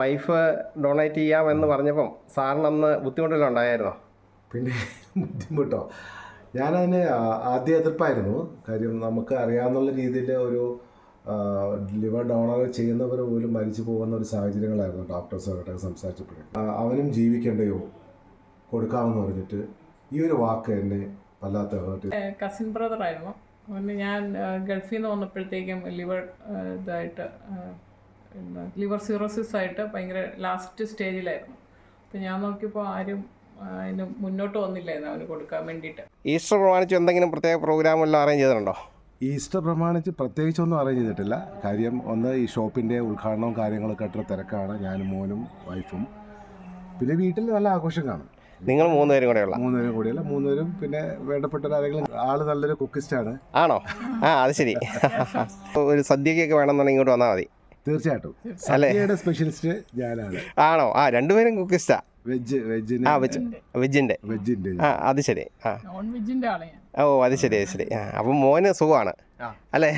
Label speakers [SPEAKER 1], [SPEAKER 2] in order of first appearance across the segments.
[SPEAKER 1] Wife donate ചെയ്യാമെന്ന് പറഞ്ഞപ്പം സാറിന് അന്ന് ബുദ്ധിമുട്ടിലുണ്ടായിരുന്നോ
[SPEAKER 2] പിന്നെ ബുദ്ധിമുട്ടോ? ഞാനതിന് ആദ്യ എതിർപ്പായിരുന്നു. കാര്യം നമുക്ക് അറിയാവുന്ന രീതിയിൽ ഒരു ലിവർ ഡോണർ ചെയ്യുന്നവർ പോലും മരിച്ചു പോകുന്ന ഒരു സാഹചര്യങ്ങളായിരുന്നു ഡോക്ടേഴ്സുമായിട്ട് സംസാരിച്ചപ്പോഴും. അവനും ജീവിക്കേണ്ടയോ? കൊടുക്കാമെന്ന് പറഞ്ഞിട്ട് ഈ ഒരു വാക്ക് എന്നെ വല്ലാത്ത ഹേർട്ട്
[SPEAKER 3] കസിൻ ബ്രദർ ആയിരുന്നു. അവന് ഞാൻ ഗൾഫിൽ നിന്ന് വന്നപ്പോഴത്തേക്കും ലിവർ ഇതായിട്ട് ലിവർ സിറോസിസ് ആയിട്ട് ഭയങ്കര ലാസ്റ്റ് സ്റ്റേജിലായിരുന്നു അപ്പം ഞാൻ നോക്കിയപ്പോൾ ആരും അതിന് മുന്നോട്ട് വന്നില്ലായിരുന്നു അവന് കൊടുക്കാൻ വേണ്ടിയിട്ട്.
[SPEAKER 1] ഈസ്റ്റർ പ്രമാണിച്ച് എന്തെങ്കിലും പ്രത്യേക പ്രോഗ്രാം എല്ലാം അറേഞ്ച് ചെയ്തിട്ടുണ്ടോ?
[SPEAKER 2] ഈസ്റ്റർ പ്രമാണിച്ച് പ്രത്യേകിച്ചൊന്നും അറേഞ്ച് ചെയ്തിട്ടില്ല. കാര്യം ഒന്ന് ഈ ഷോപ്പിന്റെ ഉദ്ഘാടനവും കാര്യങ്ങളൊക്കെ അത്ര തിരക്കാണ്. ഞാനും മോനും വൈഫും. പിന്നെ വീട്ടിൽ നല്ല ആഘോഷം കാണും.
[SPEAKER 1] നിങ്ങൾ മൂന്നുപേരും കൂടെ ഉള്ള?
[SPEAKER 2] മൂന്നുപേരും കൂടിയല്ല മൂന്നുപേരും പിന്നെ വേണ്ടപ്പെട്ട ആരെങ്കിലും ആൾ നല്ലൊരു കുക്കിസ്റ്റാണ്
[SPEAKER 1] ആണോ? ആ അത് ശരി. ഒരു സദ്യക്കൊക്കെ വേണമെന്നുണ്ടെങ്കിൽ ഇങ്ങോട്ട് വന്നാൽ മതി.
[SPEAKER 2] തീർച്ചയായിട്ടും.
[SPEAKER 1] അല്ലേ?
[SPEAKER 2] സദ്യയുടെ സ്പെഷ്യലിസ്റ്റ് ഞാനാണ്.
[SPEAKER 1] ആണോ? ആ രണ്ടുപേരും കുക്കിസ്റ്റാ.
[SPEAKER 2] വെജ് വെജിന്
[SPEAKER 1] ആ വെജ് വെജിന്റെ
[SPEAKER 2] വെജിന്റെ.
[SPEAKER 1] ആ അത് ശരി. ആ. ഓ അത് ശരി അത് ശരി. ആ അപ്പം മോന് സുഖമാണ്. അല്ലേ?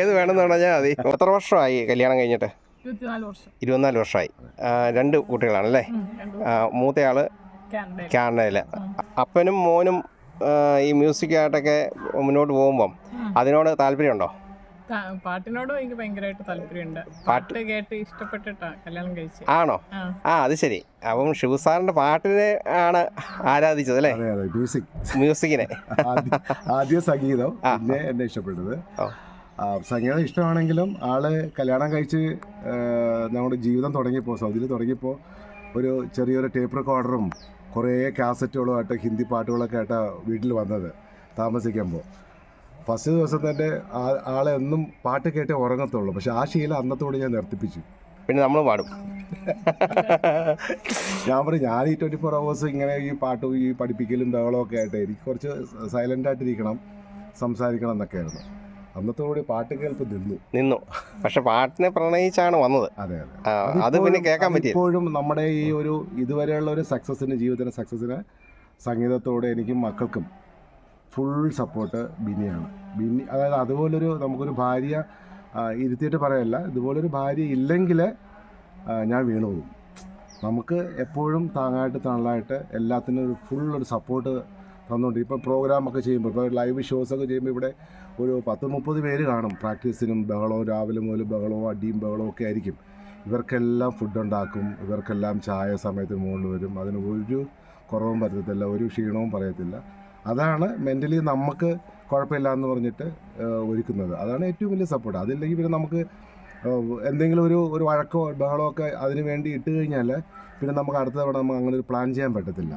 [SPEAKER 1] ഏത് വേണമെന്ന് പറഞ്ഞാൽ മതി. എത്ര വർഷമായി കല്യാണം കഴിഞ്ഞിട്ട്?
[SPEAKER 3] ഇരുപത്തിനാല് വർഷം.
[SPEAKER 1] ഇരുപത്തിനാല് വർഷമായി. രണ്ട് കുട്ടികളാണല്ലേ മൂത്തയാൾ
[SPEAKER 3] കാനഡയിൽ
[SPEAKER 1] കാനഡയിൽ അപ്പനും മോനും ഈ മ്യൂസിക്കായിട്ടൊക്കെ മുന്നോട്ട് പോകുമ്പം അതിനോട് താല്പര്യമുണ്ടോ?
[SPEAKER 3] പാട്ടിനോടും എനിക്ക് ഭയങ്കരമായിട്ട് താല്പര്യമുണ്ട്. പാട്ട് കേട്ട് ഇഷ്ടപ്പെട്ടിട്ടാണ് കല്യാണം കഴിച്ചത്
[SPEAKER 1] ആണോ?
[SPEAKER 3] ആ.
[SPEAKER 1] അത് ശരി. അപ്പം ഷിബു സാറിന്റെ പാട്ടിനെ ആണ് ആരാധിച്ചത് അല്ലേ?
[SPEAKER 2] അതെ അതെ മ്യൂസിക്.
[SPEAKER 1] മ്യൂസിക്കിനെ.
[SPEAKER 2] ആദ്യ- ആദ്യം സംഗീതം പിന്നെ എന്നെ ഇഷ്ടപ്പെട്ടത്. ആ, സംഗീതം ഇഷ്ടമാണെങ്കിലും ആൾ കല്യാണം കഴിച്ച് നമ്മുടെ ജീവിതം തുടങ്ങിയപ്പോൾ സൗദിയിൽ തുടങ്ങിയപ്പോൾ ഒരു ചെറിയൊരു ടേപ്പ് റെക്കോർഡറും കുറേ കാസറ്റുകളുമായിട്ട് ഹിന്ദി പാട്ടുകളൊക്കെ ആയിട്ടാണ് വീട്ടിൽ വന്നത് താമസിക്കുമ്പോൾ ഫസ്റ്റ് ദിവസം തന്നെ ആളെ എന്നും പാട്ട് കേട്ടേ ഉറങ്ങത്തുള്ളൂ. പക്ഷെ ആ ശീലം അന്നത്തോട് ഞാൻ നിർത്തിപ്പിച്ചു.
[SPEAKER 1] പിന്നെ നമ്മൾ പാടും.
[SPEAKER 2] ഞാൻ പറയും ഞാൻ ഈ ട്വന്റി ഫോർ അവേഴ്സ് ഇങ്ങനെ ഈ പാട്ടും ഈ പഠിപ്പിക്കലും ബഹളമൊക്കെ ഒക്കെ ആയിട്ട് എനിക്ക് കുറച്ച് സൈലന്റ് ആയിട്ടിരിക്കണം സംസാരിക്കണം എന്നൊക്കെ ആയിരുന്നു അന്നത്തോടെ പാട്ട് കേൾപ്പ് നിന്നു.
[SPEAKER 1] നിന്നു. പക്ഷെ പാട്ടിനെ പ്രണയിച്ചാണ് വന്നത്.
[SPEAKER 2] അതെ അതെ.
[SPEAKER 1] അത് പിന്നെ കേൾക്കാൻ പറ്റി
[SPEAKER 2] ഇപ്പോഴും നമ്മുടെ ഈ ഒരു ഇതുവരെയുള്ള ഒരു സക്സസിന് ജീവിതത്തിന്റെ സക്സസിന് സംഗീതത്തോടെ എനിക്കും മക്കൾക്കും ഫുൾ സപ്പോർട്ട് ബിനിയാണ്. ബിനി അതായത് അതുപോലൊരു നമുക്കൊരു ഭാര്യ ഇരുത്തിയിട്ട് പറയല്ല ഇതുപോലൊരു ഭാര്യ ഇല്ലെങ്കിൽ ഞാൻ വീണു പോകും നമുക്ക് എപ്പോഴും താങ്ങായിട്ട് തണലായിട്ട് എല്ലാത്തിനും ഒരു ഫുൾ ഒരു സപ്പോർട്ട് തന്നുകൊണ്ട് ഇപ്പം പ്രോഗ്രാമൊക്കെ ചെയ്യുമ്പോൾ ഇപ്പോൾ ലൈവ് ഷോസൊക്കെ ചെയ്യുമ്പോൾ ഇവിടെ ഒരു പത്ത് മുപ്പത് പേര് കാണും. പ്രാക്ടീസിനും ബഹളവും രാവിലെ മുതൽ ബഹളവും അടിയും ബഹളവും ഒക്കെ ആയിരിക്കും. ഇവർക്കെല്ലാം ഫുഡ് ഉണ്ടാക്കും ഇവർക്കെല്ലാം ചായ സമയത്ത് മുകളിൽ വരും. അതിന് ഒരു കുറവും പറ്റത്തില്ല ഒരു ക്ഷീണവും പറയത്തില്ല. അതാണ് മെന്റലി നമുക്ക് കുഴപ്പമില്ല എന്ന് പറഞ്ഞിട്ട് ഒരുക്കുന്നത്. അതാണ് ഏറ്റവും വലിയ സപ്പോർട്ട് അതില്ലെങ്കിൽ പിന്നെ നമുക്ക് എന്തെങ്കിലും ഒരു ഒരു വഴക്കോ ബഹളമോ ഒക്കെ അതിന് വേണ്ടി ഇട്ട് കഴിഞ്ഞാൽ പിന്നെ നമുക്ക് അടുത്ത തവണ നമുക്ക് അങ്ങനെ ഒരു പ്ലാൻ ചെയ്യാൻ പറ്റത്തില്ല.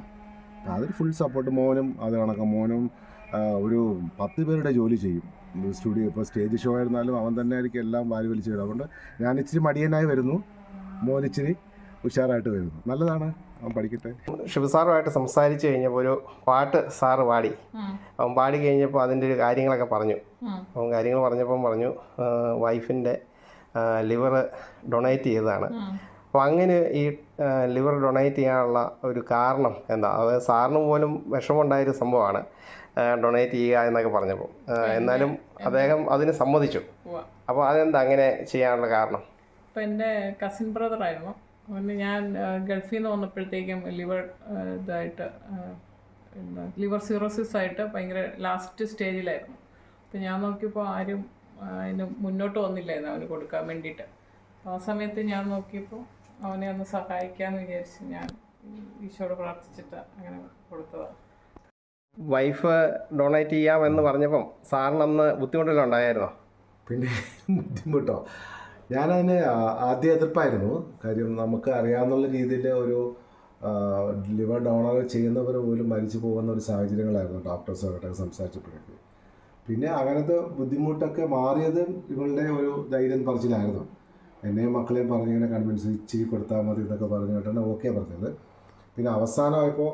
[SPEAKER 2] അതിൽ ഫുൾ സപ്പോർട്ട് മോനും അത് കണക്കാം. മോനും ഒരു പത്ത് പേരുടെ ജോലി ചെയ്യും. സ്റ്റുഡിയോ ഇപ്പോൾ സ്റ്റേജ് ഷോ ആയിരുന്നാലും അവൻ തന്നെ ആയിരിക്കും എല്ലാം വാരി വലിച്ചു വിടും അതുകൊണ്ട് ഞാൻ ഇച്ചിരി മടിയനായി വരുന്നു. മോൻ ഇച്ചിരി ഉഷാറായിട്ട് വരുന്നു. നല്ലതാണ്. പഠിക്കട്ടെ.
[SPEAKER 1] ശിവസാറുമായിട്ട് സാറുമായിട്ട് സംസാരിച്ച് കഴിഞ്ഞപ്പോൾ ഒരു പാട്ട് സാറ് പാടി. അവൻ പാടി കഴിഞ്ഞപ്പോൾ അതിന്റെ ഒരു കാര്യങ്ങളൊക്കെ പറഞ്ഞു. അവൻ കാര്യങ്ങൾ പറഞ്ഞപ്പം പറഞ്ഞു വൈഫിന്റെ ലിവർ ഡൊണേറ്റ് ചെയ്തതാണ്. അപ്പോൾ അങ്ങനെ ഈ ലിവർ ഡൊണേറ്റ് ചെയ്യാനുള്ള ഒരു കാരണം എന്താ? അതായത് സാറിന് പോലും വിഷമമുണ്ടായൊരു സംഭവമാണ് ഡൊണേറ്റ് ചെയ്യുക എന്നൊക്കെ പറഞ്ഞപ്പോൾ. എന്നാലും അദ്ദേഹം അതിന് സമ്മതിച്ചു. അപ്പോൾ അതെന്താ അങ്ങനെ ചെയ്യാനുള്ള കാരണം?
[SPEAKER 3] ഇപ്പം എന്റെ കസിൻ ബ്രദർ ആയിരുന്നു. അവന് ഞാൻ ഗൾഫിൽ നിന്ന് വന്നപ്പോഴത്തേക്കും ലിവർ ഇതായിട്ട് ലിവർ സിറോസിസ് ആയിട്ട് ഭയങ്കര ലാസ്റ്റ് സ്റ്റേജിലായിരുന്നു. അപ്പം ഞാൻ നോക്കിയപ്പോൾ ആരും അതിന് മുന്നോട്ട് വന്നില്ലായിരുന്നു അവന് കൊടുക്കാൻ വേണ്ടിയിട്ട്. ആ സമയത്ത് ഞാൻ നോക്കിയപ്പോൾ അവനെ ഒന്ന് സഹായിക്കാമെന്ന് വിചാരിച്ച് ഞാൻ ഈശോട് പ്രാർത്ഥിച്ചിട്ട് അങ്ങനെ കൊടുത്തതാണ്
[SPEAKER 1] വൈഫ് ഡൊണേറ്റ് ചെയ്യാമെന്ന് പറഞ്ഞപ്പം സാറിന് അന്ന് ബുദ്ധിമുട്ടിലുണ്ടായിരുന്നോ
[SPEAKER 2] പിന്നെ ബുദ്ധിമുട്ടോ? ഞാനതിന് ആദ്യ എതിർപ്പായിരുന്നു. കാര്യം നമുക്ക് അറിയാവുന്ന രീതിയിൽ ഒരു ലിവർ ഡോണർ ചെയ്യുന്നവർ പോലും മരിച്ചു പോകുന്ന ഒരു സാഹചര്യങ്ങളായിരുന്നു ഡോക്ടേഴ്സുമായിട്ട് സംസാരിച്ചപ്പോഴേക്ക്. പിന്നെ അങ്ങനത്തെ ബുദ്ധിമുട്ടൊക്കെ മാറിയത് ഇവളുടെ ഒരു ധൈര്യം പറച്ചിലായിരുന്നു. എന്നെയും മക്കളെയും പറഞ്ഞിങ്ങനെ കൺവിൻസ് ഇച്ചിരി കൊടുത്താൽ മതി എന്നൊക്കെ പറഞ്ഞിട്ടാണ് ഓക്കെ പറഞ്ഞത്. പിന്നെ അവസാനമായപ്പോൾ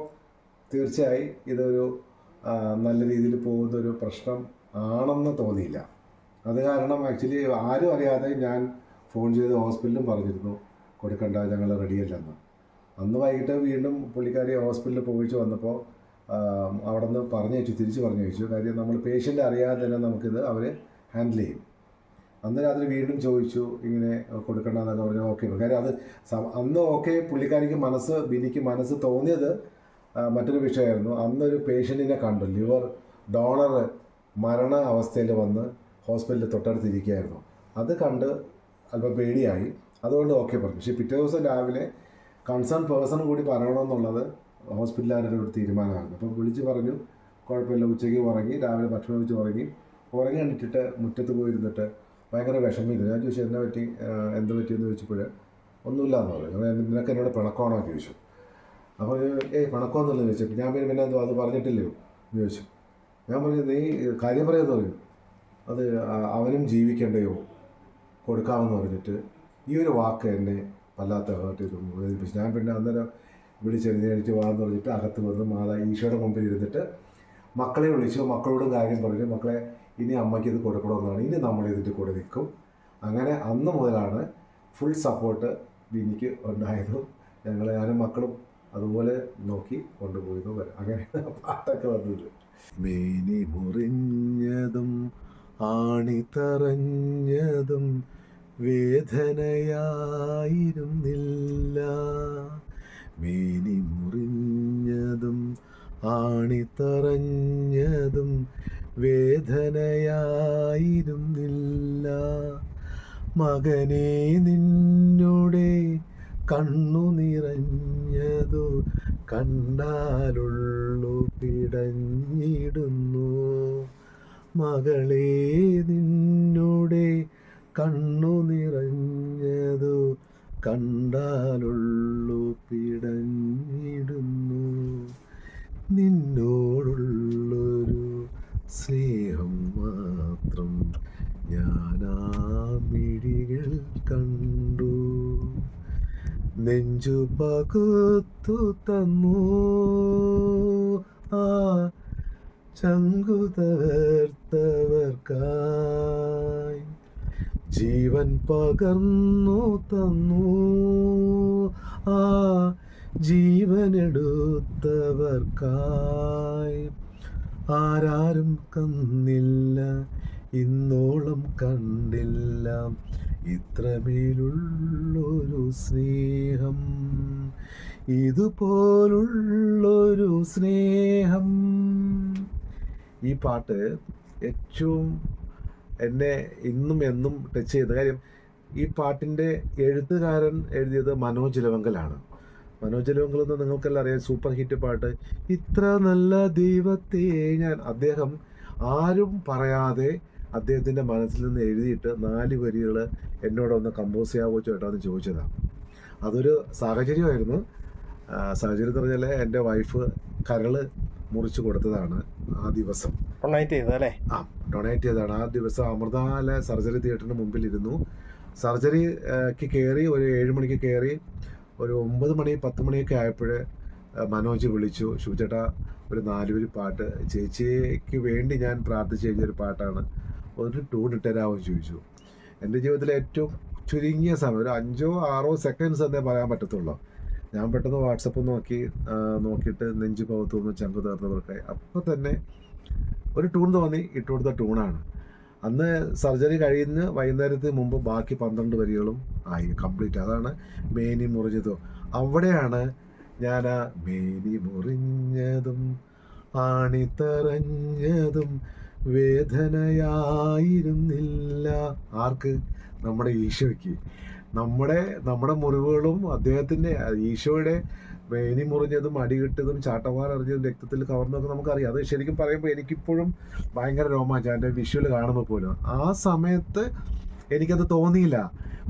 [SPEAKER 2] തീർച്ചയായും ഇതൊരു നല്ല രീതിയിൽ പോകുന്ന ഒരു പ്രശ്നം ആണെന്ന് തോന്നിയില്ല. അത് കാരണം ആക്ച്വലി ആരും അറിയാതെ ഞാൻ ഫോൺ ചെയ്ത് ഹോസ്പിറ്റലും പറഞ്ഞിരുന്നു കൊടുക്കണ്ട ഞങ്ങൾ റെഡിയല്ലെന്ന്. അന്ന് വൈകിട്ട് വീണ്ടും പുള്ളിക്കാരി ഹോസ്പിറ്റലിൽ പോയിച്ച് വന്നപ്പോൾ അവിടെ നിന്ന് പറഞ്ഞു വെച്ചു തിരിച്ച് പറഞ്ഞു വെച്ചു കാര്യം നമ്മൾ പേഷ്യന്റ് അറിയാതെ തന്നെ നമുക്കിത് അവർ ഹാൻഡിൽ ചെയ്യും. അന്ന് രാത്രി വീണ്ടും ചോദിച്ചു ഇങ്ങനെ കൊടുക്കണ്ടെന്നൊക്കെ പറഞ്ഞു ഓക്കെ. കാര്യം അത് അന്ന് ഓക്കെ പുള്ളിക്കാരിക്ക് മനസ്സ് ബിനിക്ക് മനസ്സ് തോന്നിയത് മറ്റൊരു വിഷയമായിരുന്നു. അന്നൊരു പേഷ്യന്റിനെ കണ്ടു ലിവർ ഡോണർ മരണ അവസ്ഥയിൽ വന്ന് ഹോസ്പിറ്റലിൽ തൊട്ടടുത്തിരിക്കുകയായിരുന്നു അത് കണ്ട് അല്പം പേടിയായി. അതുകൊണ്ട് ഓക്കെ പറഞ്ഞു. പക്ഷേ പിറ്റേ ദിവസം രാവിലെ കൺസേൺ പേഴ്സൺ കൂടി പറയണമെന്നുള്ളത് ഹോസ്പിറ്റലുകാരുടെ ഒരു തീരുമാനമായിരുന്നു അപ്പോൾ വിളിച്ച് പറഞ്ഞു കുഴപ്പമില്ല ഉച്ചയ്ക്ക് ഉറങ്ങി രാവിലെ ഭക്ഷണം കഴിച്ച് ഉറങ്ങി. ഉറങ്ങി കണ്ടിട്ടിട്ട് മുറ്റത്ത് പോയിരുന്നിട്ട് ഭയങ്കര വിഷമമില്ല ഞാൻ ചോദിച്ചു എന്നെ പറ്റി എന്ത് പറ്റിയെന്ന് ചോദിച്ചപ്പോൾ ഒന്നുമില്ല എന്ന് പറഞ്ഞു. നിനക്ക് എന്നോട് പിണക്കമാണോ? ചോദിച്ചു. അപ്പോൾ ഏയ് പിണക്കമൊന്നുമില്ല ചോദിച്ചു ഞാൻ പിന്നെ പിന്നെ അത് പറഞ്ഞിട്ടില്ലയോ? എന്ന് ചോദിച്ചു. ഞാൻ പറഞ്ഞു നീ കാര്യം പറയാമെന്ന് പറഞ്ഞു അത് അവനും ജീവിക്കണ്ടയോ? കൊടുക്കാമെന്ന് പറഞ്ഞിട്ട് ഈ ഒരു വാക്ക് എന്നെ വല്ലാത്ത വേദനിപ്പിച്ചു. ഞാൻ പിന്നെ അന്നേരം വിളിച്ചെഴുന്നേറ്റ് വാന്ന് പറഞ്ഞിട്ട് അകത്ത് വന്ന് മാതാ ഈശോയുടെ മുമ്പിൽ ഇരുന്നിട്ട് മക്കളെ വിളിച്ചു മക്കളോടും കാര്യം പറഞ്ഞു മക്കളെ ഇനി അമ്മയ്ക്ക് ഇത് കൊടുക്കണമെന്നാണ്. ഇനി നമ്മൾ ഇതിന്റെ കൂടെ നിൽക്കും. അങ്ങനെ അന്ന് മുതലാണ് ഫുൾ സപ്പോർട്ട് ബിനിക്ക് ഉണ്ടായതും. ഞങ്ങൾ ഞാനും മക്കളും അതുപോലെ നോക്കി കൊണ്ടുപോയതും അങ്ങനെ പാട്ടൊക്കെ വന്നത് മേനി മുറിഞ്ഞതും ആണിത്തറഞ്ഞതും വേദനയായിരുന്നില്ല. മേനി മുറിഞ്ഞതും ആണിത്തറഞ്ഞതും വേദനയായിരുന്നില്ല. മകനെ നിന്നോടെ കണ്ണു നിറഞ്ഞതു കണ്ടാലുള്ളു പിടഞ്ഞിടുന്നു. മകളെ നിന്നോടെ കണ്ണു നിറഞ്ഞതു കണ്ടാലുള്ളു പിടഞ്ഞിടുന്നു. നിന്നോടുള്ളൊരു സ്നേഹം മാത്രം ഞാനാ മിഴികൾ കണ്ടു. നെഞ്ചു പകുത്തു തന്നു. ആ ചങ്കു തകർത്തവർക്കായി ജീവൻ പകർന്നു തന്നു. ആ ജീവനെടുത്തവർക്കായി ആരാരും കന്നില്ല ഇന്നോളം കണ്ടില്ല. ഇത്രമേലുള്ളൊരു സ്നേഹം ഇതുപോലുള്ളൊരു സ്നേഹം. ഈ പാട്ട് ഏറ്റവും എന്നെ ഇന്നും എന്നും ടച്ച് ചെയ്ത കാര്യം ഈ പാട്ടിന്റെ എഴുത്തുകാരൻ എഴുതിയത് മനോജ് ലവങ്കലാണ് മനോജ് ലവങ്കൽ എന്ന് നിങ്ങൾക്കെല്ലാം അറിയാം സൂപ്പർ ഹിറ്റ് പാട്ട്. ഇത്ര നല്ല ദൈവത്തെ ഞാൻ അദ്ദേഹം ആരും പറയാതെ അദ്ദേഹത്തിന്റെ മനസ്സിൽ നിന്ന് എഴുതിയിട്ട് നാല് വരികൾ എന്നോടൊന്ന് കമ്പോസ് ചെയ്യാവോ ചേട്ടാ എന്ന് ചോദിച്ചതാണ് അതൊരു സാഹചര്യമായിരുന്നു. സാഹചര്യം എന്ന് പറഞ്ഞാൽ എന്റെ വൈഫ് കരൾ മുറിച്ച് കൊടുത്തതാണ് ആ ദിവസം.
[SPEAKER 1] ഡൊണേറ്റ് ചെയ്തത് അല്ലേ
[SPEAKER 2] ആ ഡൊണേറ്റ് ചെയ്തതാണ്. ആ ദിവസം അമൃതാല സർജറി തിയേറ്ററിന് മുമ്പിൽ ഇരുന്നു സർജറിക്ക് കയറി ഒരു ഏഴ് മണിക്ക് കയറി ഒരു ഒമ്പത് മണി പത്ത് മണിയൊക്കെ ആയപ്പോൾ മനോജ് വിളിച്ചു. ശിവചേട്ടാ ഒരു നാലുപേര് പാട്ട്. ചേച്ചിക്ക് വേണ്ടി ഞാൻ പ്രാർത്ഥിച്ചു കഴിഞ്ഞൊരു പാട്ടാണ്. ഒരു ടൂൺ ഇട്ടുതരാമോ ചോദിച്ചു. എന്റെ ജീവിതത്തിലെ ഏറ്റവും ചുരുങ്ങിയ സമയം ഒരു അഞ്ചോ ആറോ സെക്കൻഡ്സ് എന്നേ പറയാൻ പറ്റത്തുള്ളൂ. ഞാൻ പെട്ടെന്ന് വാട്സപ്പ് നോക്കി നോക്കിയിട്ട് നെഞ്ചു പകത്തുനിന്ന് ചങ്കു തീർന്നവർക്കായി അപ്പോൾ തന്നെ ഒരു ടൂൺ തോന്നി ഇട്ടുകൊടുത്ത ടൂണാണ് അന്ന് സർജറി കഴിയുന്ന വൈകുന്നേരത്തിന് മുമ്പ് ബാക്കി പന്ത്രണ്ട് വരികളും ആയി കംപ്ലീറ്റ് അതാണ് മേനി മുറിഞ്ഞതും. അവിടെയാണ് ഞാൻ ആ മേനി മുറിഞ്ഞതും ആണിത്തറഞ്ഞതും വേദനയായിരുന്നില്ല. ആർക്ക്? നമ്മുടെ ഈശോയ്ക്ക്. നമ്മുടെ നമ്മുടെ മുറിവുകളും അദ്ദേഹത്തിന്റെ ഈശോയുടെ വേനി മുറിഞ്ഞതും അടികിട്ടതും ചാട്ടവാററിഞ്ഞതും രക്തത്തിൽ കവർന്നതൊക്കെ നമുക്കറിയാം. അത് ശരിക്കും പറയുമ്പോൾ എനിക്കിപ്പോഴും ഭയങ്കര രോമാഞ്ചം. എന്റെ വിഷ്വൽ കാണുമ്പോൾ പോലും. ആ സമയത്ത് എനിക്കത് തോന്നിയില്ല.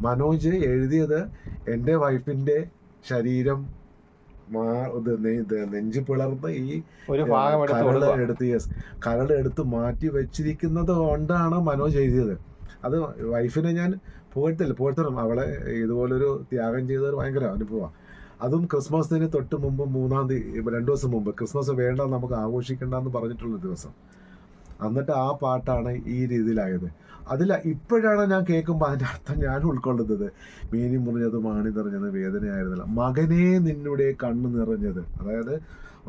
[SPEAKER 2] മനോജ് എഴുതിയത് എന്റെ വൈഫിന്റെ ശരീരം നെഞ്ചു പിളർന്ന് ഈ
[SPEAKER 1] ഒരു കരൾ എടുത്ത്
[SPEAKER 2] യെസ് കരൾ എടുത്ത് മാറ്റി വെച്ചിരിക്കുന്നത് കൊണ്ടാണ് മനോജ് എഴുതിയത്. അത് വൈഫിനെ ഞാൻ പുകഴ്ത്തില്ല പോയിട്ടും അവളെ ഇതുപോലൊരു ത്യാഗം ചെയ്തത് ഭയങ്കര അനുഭവമാണ് അതും ക്രിസ്മസിന് തൊട്ട് മുമ്പ് മൂന്നാം തീയതി രണ്ടു ദിവസം മുമ്പ്. ക്രിസ്മസ് വേണ്ട നമുക്ക് ആഘോഷിക്കണ്ട എന്ന് പറഞ്ഞിട്ടുള്ള ദിവസം. എന്നിട്ട് ആ പാട്ടാണ് ഈ രീതിയിലായത്. അതിൽ ഇപ്പോഴാണ് ഞാൻ കേൾക്കുമ്പോൾ അതിന്റെ അർത്ഥം ഞാൻ ഉൾക്കൊള്ളുന്നത്. മീനി മുറിഞ്ഞത് മാണി നിറഞ്ഞത് വേദനയായിരുന്നില്ല. മകനെ നിന്നുടെ കണ്ണ് നിറഞ്ഞത്. അതായത്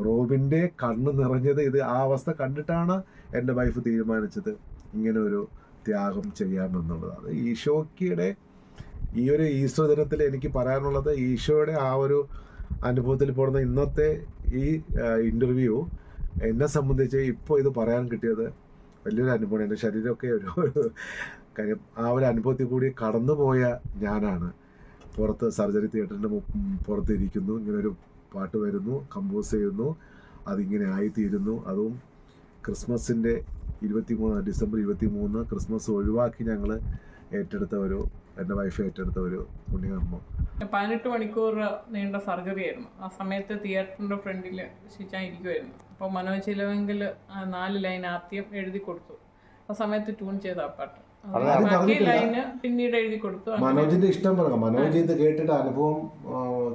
[SPEAKER 2] റോബിന്റെ കണ്ണ് നിറഞ്ഞത് ഇത് ആ അവസ്ഥ കണ്ടിട്ടാണ് എന്റെ വൈഫ് തീരുമാനിച്ചത്. ഇങ്ങനെ ഒരു ത്യാഗം ചെയ്യാമെന്നുള്ളതാണ് ഈശോക്കിയുടെ ഈ ഒരു ഈസ്റ്റർ ദിനത്തിൽ എനിക്ക് പറയാനുള്ളത് ഈശോയുടെ ആ ഒരു അനുഭവത്തിൽ പോകുന്ന ഇന്നത്തെ ഈ ഇന്റർവ്യൂ എന്നെ സംബന്ധിച്ച് ഇപ്പോൾ ഇത് പറയാൻ കിട്ടിയത് വലിയൊരു അനുഭവമാണ്. എന്റെ ശരീരമൊക്കെ ഒരു കാര്യം ആ ഒരു അനുഭവത്തിൽ കൂടി കടന്നുപോയ ഞാനാണ്. പുറത്ത് സർജറി തിയേറ്ററിന്റെ പുറത്ത് ഇരിക്കുന്നു ഇങ്ങനെ ഒരു പാട്ട് വരുന്നു കമ്പോസ് ചെയ്യുന്നു. അതിങ്ങനെ ആയിത്തീരുന്നു. അതും ക്രിസ്മസിന്റെ ഇരുപത്തി മൂന്ന് ഡിസംബർ ഇരുപത്തി മൂന്ന് ക്രിസ്മസ് ഒഴിവാക്കി ഞങ്ങൾ ഏറ്റെടുത്ത ഒരു എന്റെ വൈഫ് ഏറ്റെടുത്ത ഒരു പുണ്യകർമ്മം
[SPEAKER 3] പതിനെട്ട് മണിക്കൂർ നീണ്ട സർജറി ആയിരുന്നു. ആ സമയത്ത് തിയേറ്ററിന്റെ ഫ്രണ്ടിൽ ശിച്ചാൻ ഇരിക്കുമായിരുന്നു അപ്പോൾ മനോജ് ചിലവെങ്കിൽ നാല് ലൈൻ ആദ്യം എഴുതി കൊടുത്തു. ആ സമയത്ത് ട്യൂൺ ചെയ്ത ആ പാട്ട്. പിന്നീട് എഴുതി കൊടുത്തു.
[SPEAKER 2] മനോജിന്റെ ഇഷ്ടം പറഞ്ഞു? മനോജ് ഇത് കേട്ടിട്ട് അനുഭവം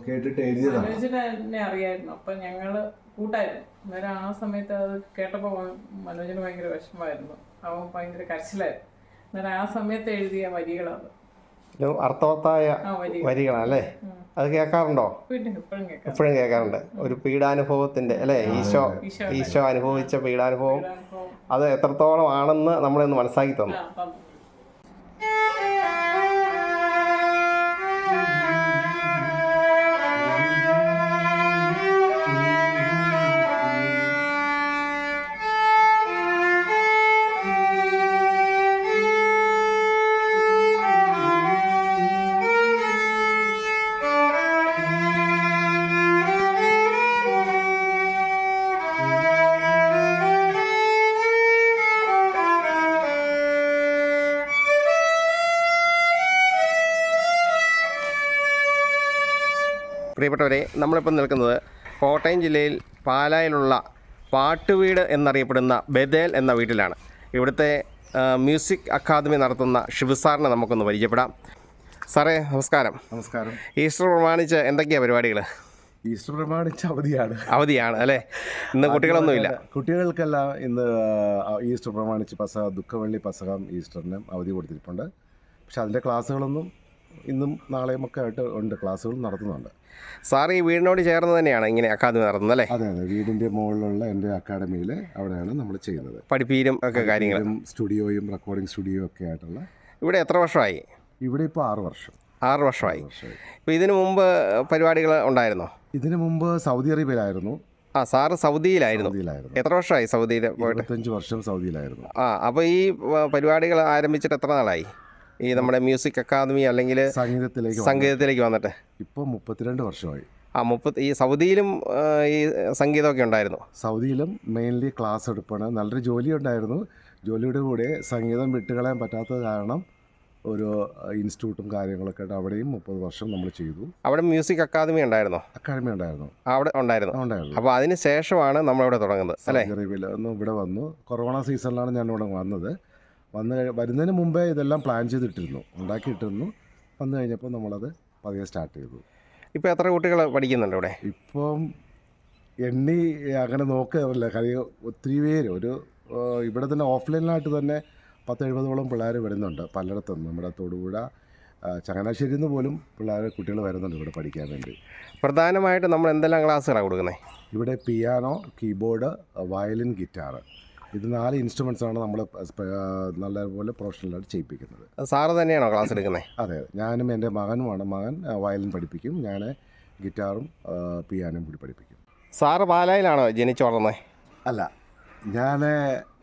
[SPEAKER 2] കേട്ടിട്ട് എഴുതിയതാണ്?
[SPEAKER 3] മനോജിനെ അറിയായിരുന്നു. അപ്പൊ ഞങ്ങൾ കൂട്ടായിരുന്നു. അന്നേരം ആ സമയത്ത് അത് കേട്ടപ്പോൾ മനോജിന് ഭയങ്കര വിഷമമായിരുന്നു. അവൻ ഭയങ്കര കരച്ചിലായിരുന്നു. അന്നേരം ആ സമയത്ത് എഴുതിയ വരികളത്
[SPEAKER 1] അർത്ഥവത്തായ വരികളാണല്ലേ? അത് കേൾക്കാറുണ്ടോ?
[SPEAKER 3] എപ്പോഴും കേൾക്കാം.
[SPEAKER 1] എപ്പോഴും കേൾക്കാറുണ്ട്. ഒരു പീഡാനുഭവത്തിന്റെ അല്ലേ? ഈശോ
[SPEAKER 3] ഈശോ
[SPEAKER 1] അനുഭവിച്ച പീഡാനുഭവം. അത് എത്രത്തോളം ആണെന്ന് നമ്മളെ ഒന്ന് മനസ്സിലാക്കി തന്നു. പ്രിയപ്പെട്ടവരെ നമ്മളിപ്പോൾ നിൽക്കുന്നത് കോട്ടയം ജില്ലയിൽ പാലായിലുള്ള പാട്ടുവീട് എന്നറിയപ്പെടുന്ന ബദേൽ എന്ന വീട്ടിലാണ്. ഇവിടുത്തെ മ്യൂസിക് അക്കാദമി നടത്തുന്ന ഷിബുസാറിനെ നമുക്കൊന്ന് പരിചയപ്പെടാം. സാറേ നമസ്കാരം.
[SPEAKER 2] നമസ്കാരം.
[SPEAKER 1] ഈസ്റ്റർ പ്രമാണിച്ച് എന്തൊക്കെയാണ് പരിപാടികൾ
[SPEAKER 2] ഈസ്റ്റർ പ്രമാണിച്ച് അവധിയാണ്.
[SPEAKER 1] അവധിയാണ് അല്ലേ? ഇന്ന് കുട്ടികളൊന്നുമില്ല.
[SPEAKER 2] കുട്ടികൾക്കെല്ലാം ഇന്ന് ഈസ്റ്റർ പ്രമാണിച്ച് പസഹ ദുഃഖവെള്ളി പസകം ഈസ്റ്ററിനും അവധി കൊടുത്തിട്ടുണ്ട്. പക്ഷെ അതിന്റെ ക്ലാസ്സുകളൊന്നും ഇന്നും നാളെയും ഒക്കെ ആയിട്ട് ഉണ്ട് ക്ലാസ്സുകൾ നടത്തുന്നുണ്ട്.
[SPEAKER 1] സാർ ഈ വീടിനോട് ചേർന്ന് തന്നെയാണ് ഇങ്ങനെ അക്കാദമി നടത്തുന്നത് അല്ലേ?
[SPEAKER 2] അതെ അതെ. വീടിന്റെ മുകളിലുള്ള എന്റെ അക്കാഡമിയിൽ അവിടെയാണ് നമ്മൾ ചെയ്യുന്നത്.
[SPEAKER 1] പഠിപ്പീരും ഒക്കെ
[SPEAKER 2] കാര്യങ്ങളും. സ്റ്റുഡിയോയും റെക്കോർഡിംഗ് സ്റ്റുഡിയോ ഒക്കെ ആയിട്ടുള്ള
[SPEAKER 1] ഇവിടെ എത്ര വർഷമായി?
[SPEAKER 2] ഇവിടെ ഇപ്പോൾ ആറ് വർഷം.
[SPEAKER 1] ആറ് വർഷമായി. ഇപ്പോൾ ഇതിനു മുമ്പ് പരിപാടികൾ ഉണ്ടായിരുന്നോ?
[SPEAKER 2] ഇതിനു മുമ്പ് സൗദി അറേബ്യയിലായിരുന്നു.
[SPEAKER 1] ആ സാറ് സൗദിയിലായിരുന്നു. എത്ര വർഷമായി സൗദിയിൽ പോയിട്ട്?
[SPEAKER 2] വർഷം സൗദിയിലായിരുന്നു.
[SPEAKER 1] ആ അപ്പോൾ ഈ പരിപാടികൾ ആരംഭിച്ചിട്ട് എത്ര നാളായി? ഈ നമ്മുടെ മ്യൂസിക് അക്കാദമി അല്ലെങ്കിൽ
[SPEAKER 2] സംഗീതത്തിലേക്ക്
[SPEAKER 1] സംഗീതത്തിലേക്ക് വന്നിട്ട്.
[SPEAKER 2] ഇപ്പോൾ മുപ്പത്തിരണ്ട് വർഷമായി.
[SPEAKER 1] ആ മുപ്പത്തി ഈ സൗദിയിലും ഈ സംഗീതമൊക്കെ ഉണ്ടായിരുന്നു?
[SPEAKER 2] സൗദിയിലും മെയിൻലി ക്ലാസ് എടുപ്പാണ്. നല്ലൊരു ജോലി ഉണ്ടായിരുന്നു. ജോലിയുടെ കൂടെ സംഗീതം വിട്ടുകളയാൻ പറ്റാത്തത് കാരണം ഒരു ഇൻസ്റ്റിറ്റ്യൂട്ടും കാര്യങ്ങളൊക്കെ ആയിട്ട് അവിടെയും മുപ്പത് വർഷം നമ്മൾ ചെയ്തു.
[SPEAKER 1] അവിടെ മ്യൂസിക് അക്കാദമി ഉണ്ടായിരുന്നോ?
[SPEAKER 2] അക്കാദമി ഉണ്ടായിരുന്നു.
[SPEAKER 1] അവിടെ ഉണ്ടായിരുന്നു.
[SPEAKER 2] ഉണ്ടായിരുന്നു.
[SPEAKER 1] അപ്പോൾ അതിന് ശേഷമാണ് നമ്മളിവിടെ തുടങ്ങുന്നത് അല്ലേ?
[SPEAKER 2] ഇവിടെ വന്നു. കൊറോണ സീസണിലാണ് ഞാൻ ഇവിടെ വന്നത്. വന്ന് കഴി- വരുന്നതിന് മുമ്പേ ഇതെല്ലാം പ്ലാൻ ചെയ്തിട്ടിരുന്നു. ഉണ്ടാക്കിയിട്ടിരുന്നു. വന്നു കഴിഞ്ഞപ്പോൾ നമ്മളത് പതിയെ സ്റ്റാർട്ട് ചെയ്തു.
[SPEAKER 1] ഇപ്പോൾ എത്ര കുട്ടികൾ പഠിക്കുന്നുണ്ട് ഇവിടെ?
[SPEAKER 2] ഇപ്പം എണ്ണി അങ്ങനെ നോക്കാറില്ല കാര്യം ഒത്തിരി പേര്. ഒരു ഇവിടെ തന്നെ ഓഫ്ലൈനിലായിട്ട് തന്നെ പത്ത് എഴുപതോളം പിള്ളേർ വരുന്നുണ്ട് പലയിടത്തും. നമ്മുടെ തൊടുപുഴ ചങ്ങനാശ്ശേരി ചങ്ങനാശ്ശേരിയിൽ നിന്ന് പോലും പിള്ളേർ കുട്ടികൾ വരുന്നുണ്ട് ഇവിടെ പഠിക്കാൻ വേണ്ടി.
[SPEAKER 1] പ്രധാനമായിട്ട് നമ്മൾ എന്തെല്ലാം ക്ലാസ്സുകളാണ് കൊടുക്കുന്നത്?
[SPEAKER 2] ഇവിടെ പിയാനോ കീബോർഡ് വയലിൻ ഗിറ്റാർ ഇത് നാല് ഇൻസ്ട്രുമെൻസ് ആണ് നമ്മൾ നല്ലപോലെ പ്രൊഫഷണലായിട്ട് ചെയ്യിപ്പിക്കുന്നത്.
[SPEAKER 1] സാറ് തന്നെയാണോ ക്ലാസ് എടുക്കുന്നത്
[SPEAKER 2] അതെ ഞാനും എന്റെ മകനുമാണ്. മകൻ വയലിൻ പഠിപ്പിക്കും. ഞാൻ ഗിറ്റാറും പിയാനും കൂടി പഠിപ്പിക്കും.
[SPEAKER 1] സാറ് പാലായിലാണോ ജനിച്ചു വളർന്നത്
[SPEAKER 2] അല്ല ഞാൻ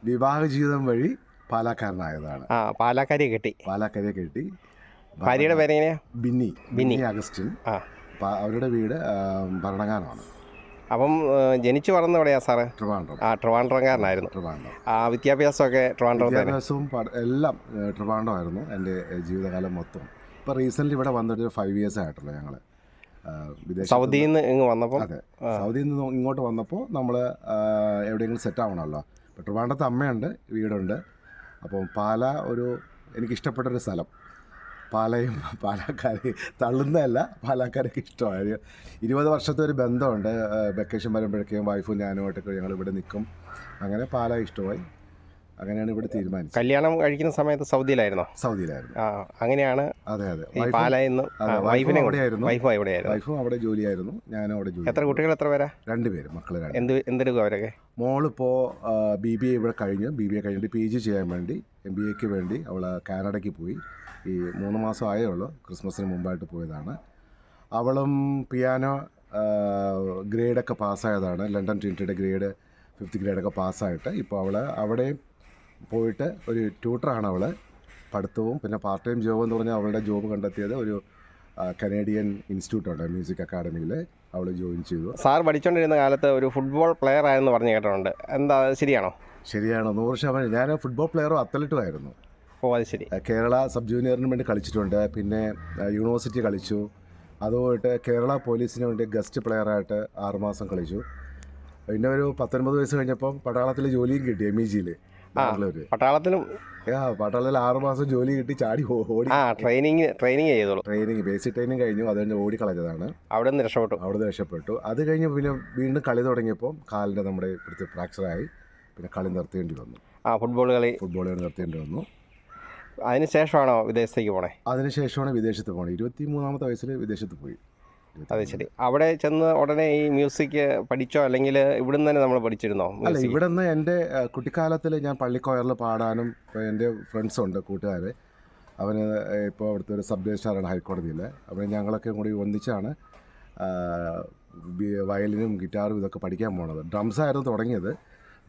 [SPEAKER 2] വിവാഹ ജീവിതം വഴി പാലാക്കാരനായതാണ്.
[SPEAKER 1] ആ പാലാക്കാരിയെ കിട്ടി.
[SPEAKER 2] പാലാക്കാരിയെ കെട്ടി.
[SPEAKER 1] ഭാര്യയുടെ പേരെങ്ങനെയാ?
[SPEAKER 2] ബിന്നി
[SPEAKER 1] ബിന്നി.
[SPEAKER 2] ബിന്നി അഗസ്റ്റിൻ.
[SPEAKER 1] ആ.
[SPEAKER 2] അവരുടെ വീട് ഭരണങ്ങാനമാണ്
[SPEAKER 1] അപ്പം ജനിച്ചു വളർന്ന എവിടെയാ സാറ്? ആ ട്രിവാൻഡ്രംകാരനായിരുന്നു.
[SPEAKER 2] ട്രിവാൻഡ്രം.
[SPEAKER 1] ആ വിദ്യാഭ്യാസമൊക്കെ
[SPEAKER 2] വിദ്യാഭ്യാസവും എല്ലാം ട്രിവാൻഡ്രമായിരുന്നു എന്റെ ജീവിതകാലം മൊത്തം. ഇപ്പോൾ റീസെന്റ് ഇവിടെ വന്നിട്ട് ഫൈവ് ഇയേഴ്സ് ആയിട്ടുള്ളൂ ഞങ്ങൾ
[SPEAKER 1] സൗദിയിൽ നിന്ന് ഇങ്ങ് വന്നപ്പോൾ
[SPEAKER 2] അതെ. സൗദിയിൽ നിന്ന് ഇങ്ങോട്ട് വന്നപ്പോൾ നമ്മൾ എവിടെയെങ്കിലും സെറ്റ് ആവണമല്ലോ. ട്രിവാൻഡ്രത്ത് അമ്മയുണ്ട് വീടുണ്ട്. അപ്പം പാല ഒരു എനിക്കിഷ്ടപ്പെട്ടൊരു സ്ഥലം. പാലയും പാലക്കാരെ തള്ളുന്നതല്ല പാലക്കാരൊക്കെ ഇഷ്ടമായി. ഇരുപത് വർഷത്തെ ഒരു ബന്ധമുണ്ട്. വെക്കേഷൻ വരുമ്പോഴേക്കും വൈഫും ഞാനുമായിട്ടൊക്കെ ഞങ്ങൾ ഇവിടെ നിൽക്കും. അങ്ങനെ പാല ഇഷ്ടമായി. അങ്ങനെയാണ് ഇവിടെ തീരുമാനിച്ചത്.
[SPEAKER 1] കല്യാണം കഴിക്കുന്ന സമയത്ത് സൗദിയിലായിരുന്നോ?
[SPEAKER 2] സൗദിയിലായിരുന്നു.
[SPEAKER 1] അങ്ങനെയാണ്
[SPEAKER 2] അതെ അതെ. വൈഫും-
[SPEAKER 1] നിന്ന്
[SPEAKER 2] വൈഫും
[SPEAKER 1] വൈഫിനെ
[SPEAKER 2] അവിടെയായിരുന്നു.
[SPEAKER 1] വൈഫും എവിടെയായിരുന്നു
[SPEAKER 2] വൈഫും അവിടെ ജോലിയായിരുന്നു. ഞാനും അവിടെ ജോലി
[SPEAKER 1] എത്ര കുട്ടികൾ എത്ര പേരാ?
[SPEAKER 2] രണ്ടുപേരും മക്കൾ രണ്ട്
[SPEAKER 1] എന്ത് എന്തെടുക്കും അവരൊക്കെ?
[SPEAKER 2] മോളിപ്പോൾ ബി ബി എ ഇവിടെ കഴിഞ്ഞു. ബി ബി എ കഴിഞ്ഞിട്ട് പി ജി ചെയ്യാൻ വേണ്ടി എം ബി എക്ക് വേണ്ടി അവൾ കാനഡയ്ക്ക് പോയി. ഈ മൂന്ന് മാസം ആയേ ഉള്ളൂ ക്രിസ്മസിന് മുമ്പായിട്ട് പോയതാണ്. അവളും പിയാനോ ഗ്രേഡൊക്കെ പാസ്സായതാണ്. ലണ്ടൻ ട്രിനിറ്റിയുടെ ഗ്രേഡ് ഫിഫ്ത്ത് ഗ്രേഡൊക്കെ പാസ്സായിട്ട് ഇപ്പോൾ അവൾ അവിടെ പോയിട്ട് ഒരു ട്യൂട്ടറാണ് അവൾ പഠിത്തവും പിന്നെ പാർട്ട് ടൈം ജോബ് എന്ന് പറഞ്ഞാൽ അവളുടെ ജോബ് കണ്ടെത്തിയത് ഒരു കനേഡിയൻ ഇൻസ്റ്റിറ്റ്യൂട്ടുണ്ട് മ്യൂസിക് അക്കാഡമിയിൽ അവൾ ജോയിൻ ചെയ്തു.
[SPEAKER 1] സാർ പഠിച്ചുകൊണ്ടിരുന്ന കാലത്ത് ഒരു ഫുട്ബോൾ പ്ലെയർ ആയെന്ന് പറഞ്ഞു കേട്ടിട്ടുണ്ട്. എന്താ ശരിയാണോ?
[SPEAKER 2] ശരിയാണ് നൂറ് ശതമാനം. ഞാൻ ഫുട്ബോൾ പ്ലെയറും അത്ലറ്റും ആയിരുന്നു
[SPEAKER 1] ഓ അത് ശരി.
[SPEAKER 2] കേരള സബ് ജൂനിയറിന് വേണ്ടി കളിച്ചിട്ടുണ്ട്. പിന്നെ യൂണിവേഴ്സിറ്റി കളിച്ചു. അതുപോയിട്ട് കേരള പോലീസിന് വേണ്ടി ഗസ്റ്റ് പ്ലെയറായിട്ട് ആറുമാസം കളിച്ചു. പിന്നെ ഒരു പത്തൊൻപത് വയസ്സ് കഴിഞ്ഞപ്പം പട്ടാളത്തിൽ ജോലിയും കിട്ടി എം ഇ ജിയിൽ ബാംഗ്ലൂർ
[SPEAKER 1] പട്ടാളത്തിലും
[SPEAKER 2] ആ പട്ടാളത്തിൽ ആറുമാസം ജോലി കിട്ടി ചാടി ഓടി.
[SPEAKER 1] ആ ട്രെയിനിങ് ട്രെയിനിങ് ചെയ്തോളൂ.
[SPEAKER 2] ട്രെയിനിങ് ബേസിക് ട്രെയിനിങ് കഴിഞ്ഞു അത് കഴിഞ്ഞ് ഓടിക്കളഞ്ഞതാണ്
[SPEAKER 1] അവിടെ നിന്ന് രക്ഷപ്പെട്ടു.
[SPEAKER 2] അവിടെ രക്ഷപ്പെട്ടു. അത് കഴിഞ്ഞ് പിന്നെ വീണ്ടും കളി തുടങ്ങിയപ്പോൾ കാലിന്റെ നമ്മുടെ ഇപ്പോഴത്തെ ഫ്രാക്ചറായി പിന്നെ കളി നിർത്തേണ്ടി വന്നു.
[SPEAKER 1] ആ ഫുട്ബോൾ കളി.
[SPEAKER 2] ഫുട്ബോൾ നിർത്തേണ്ടി വന്നു.
[SPEAKER 1] അതിനുശേഷമാണോ വിദേശത്തേക്ക് പോണേ?
[SPEAKER 2] അതിനുശേഷമാണ് വിദേശത്ത് പോണേ. ഇരുപത്തി മൂന്നാമത്തെ വയസ്സിൽ വിദേശത്ത് പോയി.
[SPEAKER 1] അത് ശരി. അവിടെ ചെന്ന് ഉടനെ ഈ മ്യൂസിക് പഠിച്ചോ? അല്ലെങ്കിൽ ഇവിടുന്ന് തന്നെ നമ്മൾ പഠിച്ചിരുന്നോ
[SPEAKER 2] അല്ല ഇവിടെ നിന്ന് എന്റെ കുട്ടിക്കാലത്തിൽ ഞാൻ പള്ളിക്കോയറിൽ പാടാനും എന്റെ ഫ്രണ്ട്സ് ഉണ്ട് കൂട്ടുകാർ അവന് ഇപ്പോൾ അവിടുത്തെ ഒരു സബ് രജിസ്ട്രാറാണ് ഹൈക്കോടതിയിൽ. അപ്പോൾ ഞങ്ങളൊക്കെ കൂടി ഒന്നിച്ചാണ് വയലിനും ഗിറ്റാറും ഇതൊക്കെ പഠിക്കാൻ പോണത്. ഡ്രംസ് ആയിരുന്നു തുടങ്ങിയത്.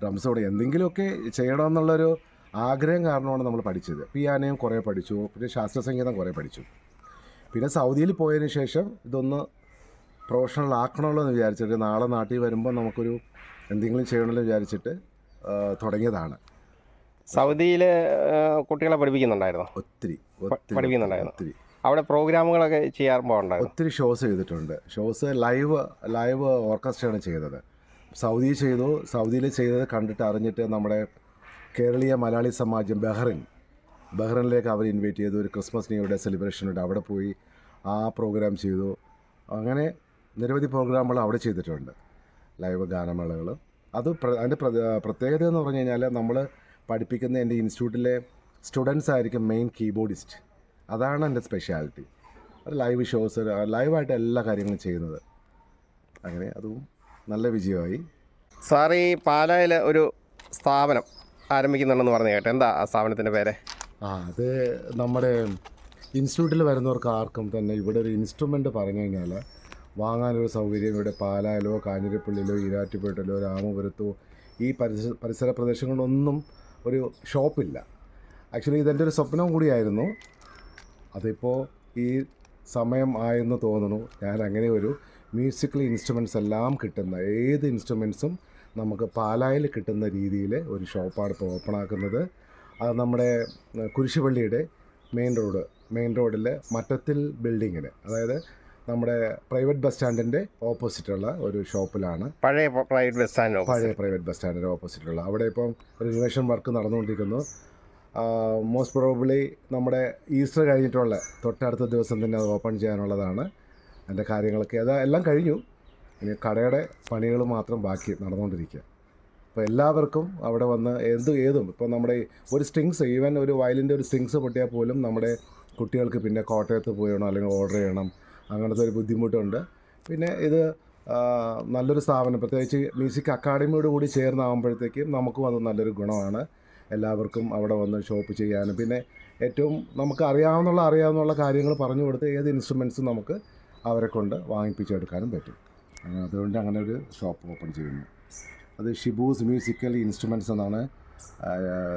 [SPEAKER 2] ഡ്രംസ് ഇവിടെ എന്തെങ്കിലുമൊക്കെ ചെയ്യണമെന്നുള്ളൊരു ആഗ്രഹം കാരണമാണ് നമ്മൾ പഠിച്ചത്. പിയാനയും കുറേ പഠിച്ചു. പിന്നെ ശാസ്ത്രീയ സംഗീതം കുറേ പഠിച്ചു. പിന്നെ സൗദിയിൽ പോയതിന് ശേഷം ഇതൊന്ന് പ്രൊഫഷണൽ ആക്കണമല്ലോ എന്ന് വിചാരിച്ചിട്ട് നാളെ നാട്ടിൽ വരുമ്പോൾ നമുക്കൊരു എന്തെങ്കിലും ചെയ്യണമെന്ന് വിചാരിച്ചിട്ട് തുടങ്ങിയതാണ്.
[SPEAKER 1] സൗദിയിൽ കുട്ടികളെ പഠിപ്പിക്കുന്നുണ്ടായിരുന്നു?
[SPEAKER 2] ഒത്തിരി ഒത്തിരി
[SPEAKER 1] പഠിപ്പിക്കുന്നുണ്ടായിരുന്നു.
[SPEAKER 2] ഒത്തിരി.
[SPEAKER 1] അവിടെ പ്രോഗ്രാമുകളൊക്കെ ചെയ്യാൻ ഉണ്ടായിരുന്നു?
[SPEAKER 2] ഒത്തിരി ഷോസ് ചെയ്തിട്ടുണ്ട്. ഷോസ് ലൈവ് ലൈവ് ഓർക്കസ്ട്രയാണ് ചെയ്തത്. സൗദി ചെയ്തു. സൗദിയിൽ ചെയ്തത് കണ്ടിട്ട് അറിഞ്ഞിട്ട് നമ്മുടെ കേരളീയ മലയാളി സമാജം ബഹ്റിൻ ബഹ്റിനിലേക്ക് അവർ ഇൻവൈറ്റ് ചെയ്തു. ഒരു ക്രിസ്മസ് ന്യൂ ഡേ സെലിബ്രേഷൻ ഉണ്ട്. അവിടെ പോയി ആ പ്രോഗ്രാം ചെയ്തു. അങ്ങനെ നിരവധി പ്രോഗ്രാമുകൾ അവിടെ ചെയ്തിട്ടുണ്ട്. ലൈവ് ഗാനമേളകൾ അത് അതിന്റെ പ്ര- പ്രത്യേകത എന്ന് പറഞ്ഞു കഴിഞ്ഞാൽ നമ്മൾ പഠിപ്പിക്കുന്ന എന്റെ ഇൻസ്റ്റിറ്റ്യൂട്ടിലെ സ്റ്റുഡൻസ് ആയിരിക്കും മെയിൻ കീബോർഡിസ്റ്റ് അതാണ് എന്റെ സ്പെഷ്യാലിറ്റി ലൈവ് ഷോസ് ലൈവായിട്ട് എല്ലാ കാര്യങ്ങളും ചെയ്യുന്നത്. അങ്ങനെ അതും നല്ല വിജയമായി.
[SPEAKER 1] സാർ ഈ പാലായിൽ ഒരു സ്ഥാപനം ആരംഭിക്കുന്നുണ്ടെന്ന് പറഞ്ഞു കേട്ടോ. എന്താ ആ സ്ഥാപനത്തിന്റെ പേര്?
[SPEAKER 2] ആ അത് നമ്മുടെ ഇൻസ്റ്റിറ്റ്യൂട്ടിൽ വരുന്നവർക്ക് ആർക്കും തന്നെ ഇവിടെ ഒരു ഇൻസ്ട്രുമെന്റ് പറഞ്ഞു കഴിഞ്ഞാൽ വാങ്ങാനൊരു സൗകര്യം ഇവിടെ പാലായിലോ കാഞ്ഞിരപ്പള്ളിയിലോ ഈരാറ്റുപേട്ടയിലോ രാമപുരത്തോ ഈ പരിസര പരിസര പ്രദേശങ്ങളിലൊന്നും ഒരു ഷോപ്പില്ല. ആക്ച്വലി ഇതെന്റെ ഒരു സ്വപ്നം കൂടിയായിരുന്നു. അതിപ്പോൾ ഈ സമയം ആയെന്ന് തോന്നുന്നു. ഞാൻ അങ്ങനെ ഒരു മ്യൂസിക്കൽ ഇൻസ്ട്രുമെന്റ്സ് എല്ലാം കിട്ടുന്ന ഏത് ഇൻസ്ട്രുമെൻസും നമുക്ക് പാലായിൽ കിട്ടുന്ന രീതിയിൽ ഒരു ഷോപ്പാണ് ഇപ്പോൾ ഓപ്പൺ ആക്കുന്നത്. അത് നമ്മുടെ കുരിശുപള്ളിയുടെ മെയിൻ റോഡ് മെയിൻ റോഡിൽ മറ്റത്തിൽ ബിൽഡിങ്ങിന്. അതായത് നമ്മുടെ പ്രൈവറ്റ് ബസ് സ്റ്റാൻഡിന്റെ ഓപ്പോസിറ്റുള്ള ഒരു ഷോപ്പിലാണ്.
[SPEAKER 1] പഴയ പ്രൈവറ്റ് ബസ് സ്റ്റാൻഡ്
[SPEAKER 2] പഴയ പ്രൈവറ്റ് ബസ് സ്റ്റാൻഡിന്റെ ഓപ്പോസിറ്റുള്ള. അവിടെ ഇപ്പം റിനോവേഷൻ വർക്ക് നടന്നുകൊണ്ടിരിക്കുന്നു. മോസ്റ്റ് പ്രോബബ്ലി നമ്മുടെ ഈസ്റ്റർ കഴിഞ്ഞിട്ടുള്ള തൊട്ടടുത്ത ദിവസം തന്നെ അത് ഓപ്പൺ ചെയ്യാനുള്ളതാണ് അതിന്റെ കാര്യങ്ങളൊക്കെ. അത് എല്ലാം കഴിഞ്ഞു. ഇനി കടയുടെ പണികൾ മാത്രം ബാക്കി നടന്നുകൊണ്ടിരിക്കുക. അപ്പോൾ എല്ലാവർക്കും അവിടെ വന്ന് എന്ത് ഏതും ഇപ്പോൾ നമ്മുടെ ഒരു സ്ട്രിങ്സ് ഈവൻ ഒരു വയലിന്റെ ഒരു സ്ട്രിങ്സ് പൊട്ടിയാൽ പോലും നമ്മുടെ കുട്ടികൾക്ക് പിന്നെ കോട്ടയത്ത് പോയണം അല്ലെങ്കിൽ ഓർഡർ ചെയ്യണം അങ്ങനത്തെ ഒരു ബുദ്ധിമുട്ടുണ്ട്. പിന്നെ ഇത് നല്ലൊരു സ്ഥാപനം പ്രത്യേകിച്ച് മ്യൂസിക് അക്കാഡമിയോട് കൂടി ചേർന്നാകുമ്പോഴത്തേക്കും നമുക്കും അത് നല്ലൊരു ഗുണമാണ്. എല്ലാവർക്കും അവിടെ വന്ന് ഷോപ്പ് ചെയ്യാനും പിന്നെ ഏറ്റവും നമുക്ക് അറിയാവുന്ന അറിയാവുന്ന കാര്യങ്ങൾ പറഞ്ഞു കൊടുത്ത് ഏത് ഇൻസ്ട്രുമെൻസും നമുക്ക് അവരെ കൊണ്ട് വാങ്ങിപ്പിച്ചെടുക്കാനും പറ്റും. അതുകൊണ്ട് അങ്ങനെ ഒരു ഷോപ്പ് ഓപ്പൺ ചെയ്യുന്നു. അത് ഷിബൂസ് മ്യൂസിക്കൽ ഇൻസ്ട്രുമെന്റ്സ് എന്നാണ്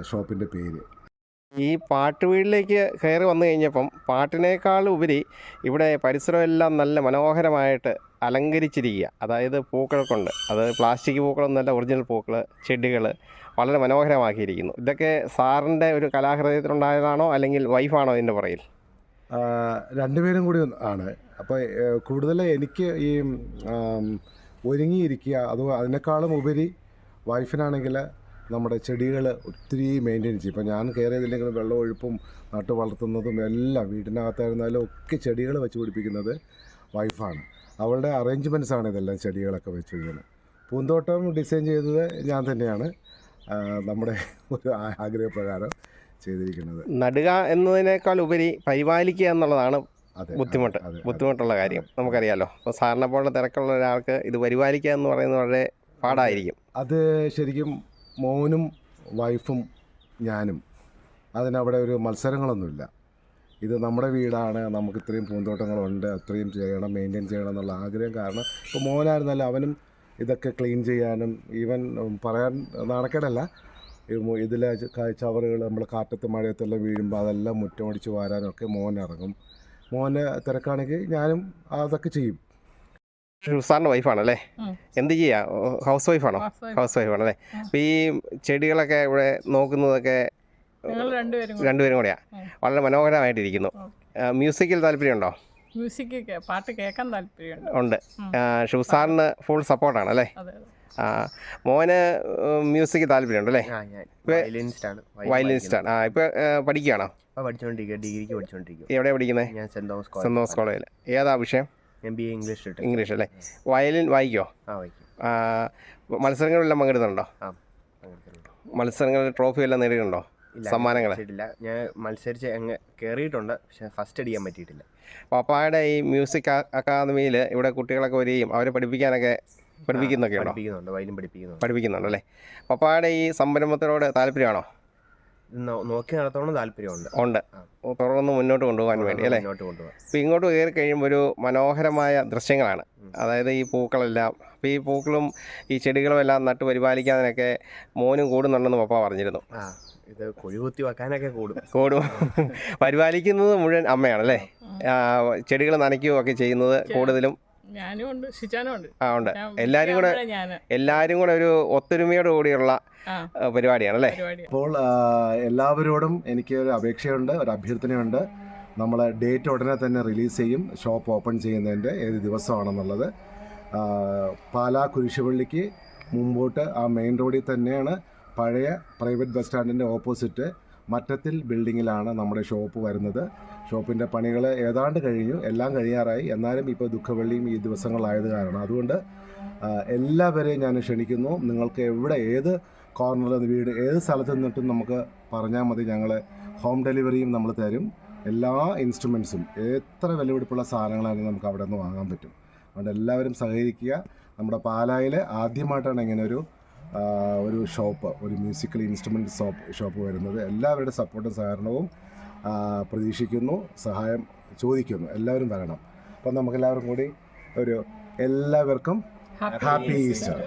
[SPEAKER 2] ഷോപ്പിന്റെ പേര്.
[SPEAKER 1] ഈ പാട്ട് വീട്ടിലേക്ക് കയറി വന്നു കഴിഞ്ഞപ്പം പാട്ടിനേക്കാൾ ഉപരി ഇവിടെ പരിസരമെല്ലാം നല്ല മനോഹരമായിട്ട് അലങ്കരിച്ചിരിക്കുക. അതായത് പൂക്കൾ കൊണ്ട് അത് പ്ലാസ്റ്റിക് പൂക്കളൊന്നല്ല ഒറിജിനൽ പൂക്കൾ ചെടികൾ വളരെ മനോഹരമാക്കിയിരിക്കുന്നു. ഇതൊക്കെ സാറിന്റെ ഒരു കലാഹൃദയത്തിലുണ്ടായതാണോ അല്ലെങ്കിൽ വൈഫാണോ ഇതിന്റെ
[SPEAKER 2] പറയിൽ രണ്ടുപേരും കൂടി ആണ്. അപ്പോൾ കൂടുതൽ എനിക്ക് ഈ ഒരുങ്ങിയിരിക്കുക. അത് അതിനേക്കാളും ഉപരി വൈഫിനാണെങ്കിൽ നമ്മുടെ ചെടികൾ ഒത്തിരി മെയിന്റെയിൻ ചെയ്യും. ഇപ്പോൾ ഞാൻ കയറിയതില്ലെങ്കിലും വെള്ളം ഒഴുപ്പും നട്ടു വളർത്തുന്നതും എല്ലാം വീട്ടിനകത്തായിരുന്നാലും ഒക്കെ ചെടികൾ വെച്ച് പിടിപ്പിക്കുന്നത് വൈഫാണ്. അവളുടെ അറേഞ്ച്മെന്റ്സ് ആണ് ഇതെല്ലാം ചെടികളൊക്കെ വെച്ച് കഴിഞ്ഞാൽ പൂന്തോട്ടം ഡിസൈൻ ചെയ്തത് ഞാൻ തന്നെയാണ്. നമ്മുടെ ഒരു ആഗ്രഹപ്രകാരം ചെയ്തിരിക്കുന്നത്.
[SPEAKER 1] നടുക എന്നതിനേക്കാൾ ഉപരി പരിപാലിക്കുക എന്നുള്ളതാണ് ബുദ്ധിമുട്ട്. ബുദ്ധിമുട്ടുള്ള കാര്യം. നമുക്കറിയാലോ. അപ്പോൾ സാറിനെ പോലെ തിരക്കുള്ള ഒരാൾക്ക് ഇത് പരിപാലിക്കുക എന്ന് പറയുന്നത് വളരെ പാടായിരിക്കും.
[SPEAKER 2] അത്. ശരിക്കും മോനും വൈഫും ഞാനും അതിനവിടെ ഒരു മത്സരങ്ങളൊന്നുമില്ല. ഇത് നമ്മുടെ വീടാണ് നമുക്ക് ഇത്രയും പൂന്തോട്ടങ്ങളുണ്ട് അത്രയും ചെയ്യണം മെയിന്റെയിൻ ചെയ്യണം എന്നുള്ള ആഗ്രഹം കാരണം ഇപ്പോൾ മോനായിരുന്നല്ലോ അവനും ഇതൊക്കെ ക്ലീൻ ചെയ്യാനും ഈവൻ പറയാൻ നാണക്കേടല്ല. ഇതിലെ ചവറുകൾ നമ്മൾ കാറ്റത്ത് മഴയത്തെല്ലാം വീഴുമ്പോൾ അതെല്ലാം മുറ്റമടിച്ച് വാരാനൊക്കെ മോൻ ഇറങ്ങും. മോന് തിരക്കാണെങ്കിൽ ഞാനും അതൊക്കെ ചെയ്യും.
[SPEAKER 1] സാറിന്റെ വൈഫാണല്ലേ. എന്ത് ചെയ്യാ? ഹൗസ് വൈഫാണോ ഹൗസ് വൈഫാണല്ലേ അപ്പോൾ ഈ ചെടികളൊക്കെ ഇവിടെ നോക്കുന്നതൊക്കെ
[SPEAKER 3] രണ്ടുപേരും
[SPEAKER 1] കൂടെയാ? കൂടെയാണ് വളരെ മനോഹരമായിട്ടിരിക്കുന്നു. മ്യൂസിക്കിൽ താല്പര്യമുണ്ടോ?
[SPEAKER 3] മ്യൂസിക് കേ- പാട്ട് കേൾക്കാൻ താല്പര്യമുണ്ട്.
[SPEAKER 1] ഉണ്ട്. ഷുസാറിന് ഫുൾ സപ്പോർട്ടാണ് അല്ലേ? മോന് മ്യൂസിക് താല്പര്യമുണ്ട് അല്ലേ?
[SPEAKER 4] ആ ഞാൻ
[SPEAKER 1] ഇപ്പൊ
[SPEAKER 4] വയലിനിസ്റ്റ് ആണ്
[SPEAKER 1] വയലിനിസ്റ്റാണ്. ആ ഇപ്പൊ പഠിക്കുകയാണോ?
[SPEAKER 4] പഠിച്ചുകൊണ്ടിരിക്കുക ഡിഗ്രിക്ക് പഠിച്ചുകൊണ്ടിരിക്കുക
[SPEAKER 1] എവിടെയാണ് പഠിക്കുന്നത്
[SPEAKER 4] ഞാൻ സെന്റ് തോമസ്
[SPEAKER 1] കോളേജിൽ ഏതാ വിഷയം?
[SPEAKER 4] ഞാൻ ബി എ ഇംഗ്ലീഷ് ഇട്ടു
[SPEAKER 1] ഇംഗ്ലീഷ് അല്ലേ? വയലിൻ വായിക്കോ?
[SPEAKER 4] ആ വായിക്കും.
[SPEAKER 1] മത്സരങ്ങളിലെല്ലാം
[SPEAKER 4] പങ്കെടുത്തിട്ടുണ്ട്.
[SPEAKER 1] മത്സരങ്ങളിൽ ട്രോഫി എല്ലാം നേടിയിട്ടുണ്ടോ?
[SPEAKER 4] ഇല്ല
[SPEAKER 1] സമ്മാനങ്ങൾ
[SPEAKER 4] ഞാൻ മത്സരിച്ച് അങ്ങ് കയറിയിട്ടുണ്ട് പക്ഷെ ഫസ്റ്റ് അടിക്കാൻ പറ്റിയിട്ടില്ല.
[SPEAKER 1] പപ്പായുടെ ഈ മ്യൂസിക് അക്കാദമിയിൽ ഇവിടെ കുട്ടികളൊക്കെ വരികയും അവരെ പഠിപ്പിക്കാനൊക്കെ പഠിപ്പിക്കുന്നൊക്കെ ഉണ്ടോ?
[SPEAKER 4] പഠിപ്പിക്കുന്നുണ്ട്. വയലിൻ പഠിപ്പിക്കുന്നുണ്ട്.
[SPEAKER 1] അല്ലേ? പപ്പായുടെ ഈ സംരംഭത്തിനോട് താല്പര്യമാണോ?
[SPEAKER 4] നോക്കി നടത്തണം താല്പര്യമുണ്ട്.
[SPEAKER 1] ഉണ്ട്. തുടർന്ന് മുന്നോട്ട് കൊണ്ടുപോകാൻ വേണ്ടി അല്ലേ?
[SPEAKER 4] മുന്നോട്ട്
[SPEAKER 1] അപ്പോൾ ഇങ്ങോട്ട് കയറി കഴിയുമ്പോൾ ഒരു മനോഹരമായ ദൃശ്യങ്ങളാണ്. അതായത് ഈ പൂക്കളെല്ലാം. അപ്പോൾ ഈ പൂക്കളും ഈ ചെടികളും എല്ലാം നട്ട് പരിപാലിക്കാനൊക്കെ മോനും കൂടുന്നുണ്ടെന്ന് പപ്പ പറഞ്ഞിരുന്നു.
[SPEAKER 4] ഇത് കുഴികുത്തി വെക്കാനൊക്കെ കൂടും.
[SPEAKER 1] കൂടും. പരിപാലിക്കുന്നത് മുഴുവൻ അമ്മയാണല്ലേ? ചെടികൾ നനയ്ക്കുകയും ഒക്കെ ചെയ്യുന്നത് കൂടുതലും
[SPEAKER 3] ഞാനും ഉണ്ട്
[SPEAKER 1] ആ ഉണ്ട്.
[SPEAKER 3] എല്ലാരും
[SPEAKER 1] എല്ലാവരും കൂടെ എല്ലാരും കൂടെ ഒരു ഒത്തൊരുമയോട് കൂടിയുള്ള പരിപാടിയാണല്ലേ?
[SPEAKER 2] അപ്പോൾ എല്ലാവരോടും എനിക്ക് ഒരു അപേക്ഷയുണ്ട് ഒരു അഭ്യർത്ഥനയുണ്ട്. നമ്മൾ ഡേറ്റ് ഉടനെ തന്നെ റിലീസ് ചെയ്യും ഷോപ്പ് ഓപ്പൺ ചെയ്യുന്നതിന്റെ ഏത് ദിവസമാണെന്നുള്ളത്. പാലാ കുരിശുപള്ളിക്ക് മുമ്പോട്ട് ആ മെയിൻ റോഡിൽ തന്നെയാണ് പഴയ പ്രൈവറ്റ് ബസ് സ്റ്റാൻഡിന്റെ ഓപ്പോസിറ്റ് മറ്റത്തിൽ ബിൽഡിങ്ങിലാണ് നമ്മുടെ ഷോപ്പ് വരുന്നത്. ഷോപ്പിന്റെ പണികൾ ഏതാണ്ട് കഴിഞ്ഞു എല്ലാം കഴിയാറായി. എന്നാലും ഇപ്പോൾ ദുഃഖവെള്ളിയും ഈ ദിവസങ്ങളായത് കാരണം. അതുകൊണ്ട് എല്ലാവരെയും ഞാൻ ക്ഷണിക്കുന്നു. നിങ്ങൾക്ക് എവിടെ ഏത് കോർണറിൽ വീട് ഏത് സ്ഥലത്ത് നിന്നിട്ടും നമുക്ക് പറഞ്ഞാൽ മതി. ഞങ്ങൾ ഹോം ഡെലിവറിയും നമ്മൾ തരും. എല്ലാ ഇൻസ്ട്രുമെൻസും എത്ര വിലപിടിപ്പുള്ള സാധനങ്ങളാണെങ്കിലും നമുക്ക് അവിടെ നിന്ന് വാങ്ങാൻ പറ്റും. അതുകൊണ്ട് എല്ലാവരും സഹകരിക്കുക. നമ്മുടെ പാലായിൽ ആദ്യമായിട്ടാണ് ഇങ്ങനെ ഒരു ഒരു ഷോപ്പ് ഒരു മ്യൂസിക്കൽ ഇൻസ്ട്രുമെന്റ് ഷോപ്പ് ഷോപ്പ് വരുന്നത്. എല്ലാവരുടെ സപ്പോർട്ടും സഹകരണവും പ്രതീക്ഷിക്കുന്നു സഹായം ചോദിക്കുന്നു. എല്ലാവരും വരണം. അപ്പം നമുക്കെല്ലാവർക്കും കൂടി ഒരു എല്ലാവർക്കും ഹാപ്പി ഈസ്റ്റർ